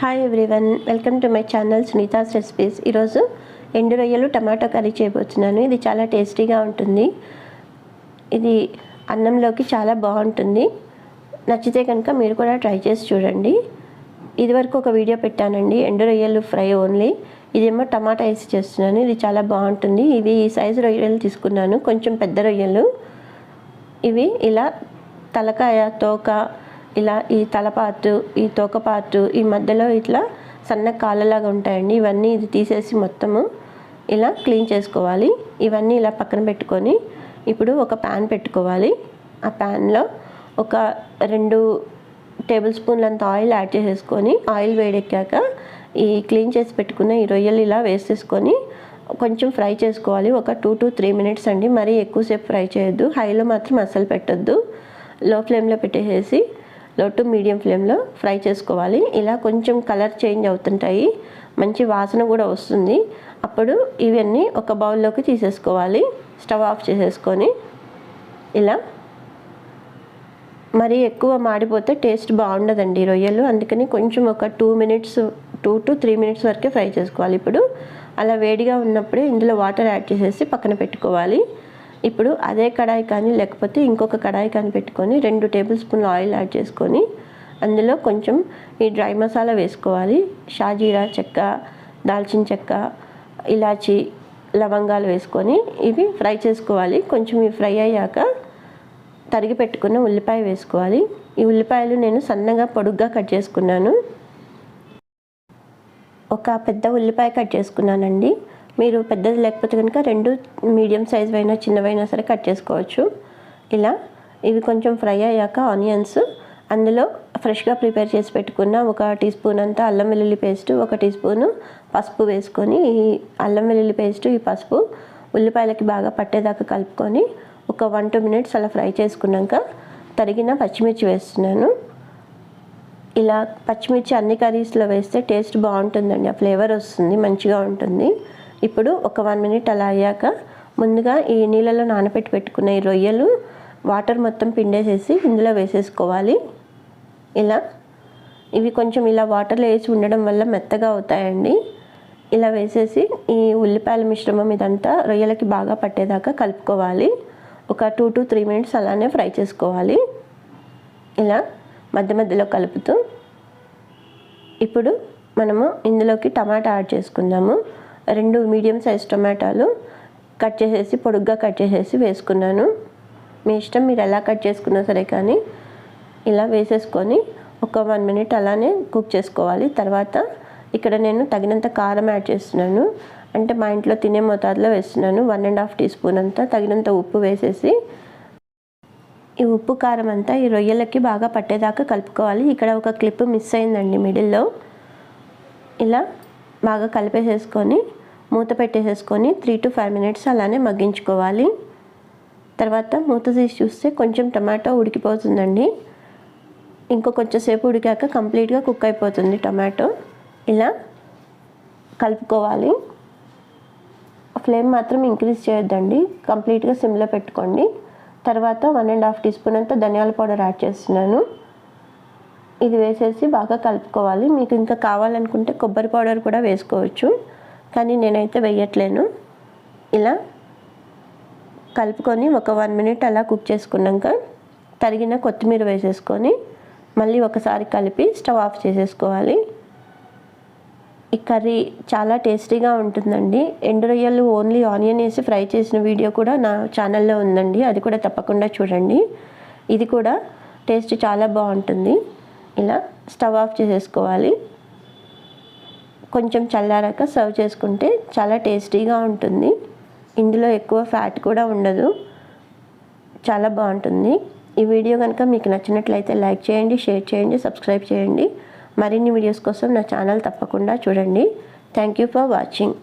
Hi everyone welcome to my channel Sunitha's recipes ఈరోజు ఎండు రొయ్యలు టమాటో కర్రీ చేయబోతున్నాను. ఇది చాలా టేస్టీగా ఉంటుంది. ఇది అన్నంలోకి చాలా బాగుంటుంది. నచ్చితే కనుక మీరు కూడా ట్రై చేసి చూడండి. ఇదివరకు ఒక వీడియో పెట్టానండి. ఎండు రొయ్యలు ఫ్రై ఓన్లీ. ఇదేమో టమాటా వేసి చేస్తున్నాను. ఇది చాలా బాగుంటుంది. ఇవి ఈ సైజు రొయ్యలు తీసుకున్నాను. కొంచెం పెద్ద రొయ్యలు. ఇవి ఇలా తలకాయ తోక ఇలా ఈ తలపాటు ఈ తోకపాటు ఈ మధ్యలో ఇట్లా సన్న కాళ్ళలాగా ఉంటాయండి. ఇవన్నీ ఇది తీసేసి మొత్తము ఇలా క్లీన్ చేసుకోవాలి. ఇవన్నీ ఇలా పక్కన పెట్టుకొని ఇప్పుడు ఒక ప్యాన్ పెట్టుకోవాలి. ఆ ప్యాన్లో ఒక రెండు టేబుల్ స్పూన్లంత ఆయిల్ యాడ్ చేసేసుకొని ఆయిల్ వేడెక్కాక ఈ క్లీన్ చేసి పెట్టుకున్న ఈ రొయ్యలు ఇలా వేసేసుకొని కొంచెం ఫ్రై చేసుకోవాలి. ఒక టూ టు త్రీ మినిట్స్ అండి. మరీ ఎక్కువసేపు ఫ్రై చేయొద్దు. హైలో మాత్రం అస్సలు పెట్టొద్దు. లో ఫ్లేమ్లో పెట్టేసేసి లో టు మీడియం ఫ్లేమ్లో ఫ్రై చేసుకోవాలి. ఇలా కొంచెం కలర్ చేంజ్ అవుతుంటాయి. మంచి వాసన కూడా వస్తుంది. అప్పుడు ఇవన్నీ ఒక బౌల్లోకి తీసేసుకోవాలి. స్టవ్ ఆఫ్ చేసేసుకొని ఇలా. మరీ ఎక్కువ మాడిపోతే టేస్ట్ బాగుండదండి రొయ్యలు. అందుకని కొంచెం ఒక two minutes two to three minutes వరకే ఫ్రై చేసుకోవాలి. ఇప్పుడు అలా వేడిగా ఉన్నప్పుడే ఇందులో వాటర్ యాడ్ చేసేసి పక్కన పెట్టుకోవాలి. ఇప్పుడు అదే కడాయి కానీ లేకపోతే ఇంకొక కడాయి కానీ పెట్టుకొని రెండు టేబుల్ స్పూన్లు ఆయిల్ యాడ్ చేసుకొని అందులో కొంచెం ఈ డ్రై మసాలా వేసుకోవాలి. షాజీరా చెక్క దాల్చిన చెక్క ఇలాచి లవంగాలు వేసుకొని ఇవి ఫ్రై చేసుకోవాలి. కొంచెం ఇవి ఫ్రై అయ్యాక తరిగి పెట్టుకున్న ఉల్లిపాయ వేసుకోవాలి. ఈ ఉల్లిపాయలు నేను సన్నగా పొడుగ్గా కట్ చేసుకున్నాను. ఒక పెద్ద ఉల్లిపాయ కట్ చేసుకున్నానండి. మీరు పెద్దది లేకపోతే కనుక రెండు మీడియం సైజ్ అయినా చిన్నవైనా సరే కట్ చేసుకోవచ్చు. ఇలా ఇవి కొంచెం ఫ్రై అయ్యాక ఆనియన్స్ అందులో ఫ్రెష్గా ప్రిపేర్ చేసి పెట్టుకున్న ఒక టీ స్పూన్ అంతా అల్లం వెల్లుల్లి పేస్ట్ ఒక టీ స్పూను పసుపు వేసుకొని ఈ అల్లం వెల్లుల్లి పేస్ట్ ఈ పసుపు ఉల్లిపాయలకి బాగా పట్టేదాకా కలుపుకొని ఒక వన్ టూ మినిట్స్ అలా ఫ్రై చేసుకున్నాక తరిగిన పచ్చిమిర్చి వేస్తున్నాను. ఇలా పచ్చిమిర్చి అన్ని కర్రీస్లో వేస్తే టేస్ట్ బాగుంటుందండి. ఆ ఫ్లేవర్ వస్తుంది మంచిగా ఉంటుంది. ఇప్పుడు ఒక వన్ మినిట్ అలా అయ్యాక ముందుగా ఈ నీళ్ళలో నానబెట్టి పెట్టుకున్న ఈ రొయ్యలు వాటర్ మొత్తం పిండేసేసి ఇందులో వేసేసుకోవాలి. ఇలా ఇవి కొంచెం ఇలా వాటర్లో వేసి ఉండడం వల్ల మెత్తగా అవుతాయండి. ఇలా వేసేసి ఈ ఉల్లిపాయల మిశ్రమం ఇదంతా రొయ్యలకి బాగా పట్టేదాకా కలుపుకోవాలి. ఒక టూ టు త్రీ మినిట్స్ అలానే ఫ్రై చేసుకోవాలి. ఇలా మధ్య మధ్యలో కలుపుతూ ఇప్పుడు మనము ఇందులోకి టమాటా యాడ్ చేసుకుందాము. రెండు మీడియం సైజ్ టొమాటాలు కట్ చేసేసి పొడుగ్గా కట్ చేసేసి వేసుకున్నాను. మీ ఇష్టం మీరు ఎలా కట్ చేసుకున్నా సరే కానీ ఇలా వేసేసుకొని ఒక వన్ మినిట్ అలానే కుక్ చేసుకోవాలి. తర్వాత ఇక్కడ నేను తగినంత కారం యాడ్ చేస్తున్నాను. అంటే మా ఇంట్లో తినే మోతాదులో వేస్తున్నాను. One and half teaspoon అంతా తగినంత ఉప్పు వేసేసి. ఈ ఉప్పు కారం అంతా ఈ రొయ్యలకి బాగా పట్టేదాకా కలుపుకోవాలి. ఇక్కడ ఒక క్లిప్ మిస్ అయిందండి మిడిల్లో. ఇలా బాగా కలిపేసేసుకొని మూత పెట్టేసేసుకొని త్రీ టు ఫైవ్ మినిట్స్ అలానే మగ్గించుకోవాలి. తర్వాత మూత తీసి చూస్తే కొంచెం టమాటో ఉడికిపోతుందండి. ఇంకో కొంచెం సేపు ఉడికాక కంప్లీట్గా కుక్ అయిపోతుంది టమాటో. ఇలా కలుపుకోవాలి. ఫ్లేమ్ మాత్రం ఇంక్రీజ్ చేయొద్దండి. కంప్లీట్గా సిమ్లో పెట్టుకోండి. తర్వాత one and half teaspoon అంతా ధనియాల పౌడర్ యాడ్ చేస్తున్నాను. ఇది వేసేసి బాగా కలుపుకోవాలి. మీకు ఇంకా కావాలనుకుంటే కొబ్బరి పౌడర్ కూడా వేసుకోవచ్చు. కానీ నేనైతే వేయట్లేను. ఇలా కలుపుకొని ఒక వన్ మినిట్ అలా కుక్ చేసుకున్నాక తరిగిన కొత్తిమీర వేసేసుకొని మళ్ళీ ఒకసారి కలిపి స్టవ్ ఆఫ్ చేసేసుకోవాలి. ఈ కర్రీ చాలా టేస్టీగా ఉంటుందండి. ఎండు రొయ్యలు ఓన్లీ ఆనియన్ వేసి ఫ్రై చేసిన వీడియో కూడా నా ఛానల్లో ఉందండి. అది కూడా తప్పకుండా చూడండి. ఇది కూడా టేస్ట్ చాలా బాగుంటుంది. ఇలా స్టవ్ ఆఫ్ చేసేసుకోవాలి. కొంచెం చల్లారాక సర్వ్ చేసుకుంటే చాలా టేస్టీగా ఉంటుంది. ఇందులో ఎక్కువ ఫ్యాట్ కూడా ఉండదు. చాలా బాగుంటుంది. ఈ వీడియో కనుక మీకు నచ్చినట్లయితే లైక్ చేయండి షేర్ చేయండి సబ్స్క్రైబ్ చేయండి. మరిన్ని వీడియోస్ కోసం నా ఛానల్ తప్పకుండా చూడండి. Thank you for watching.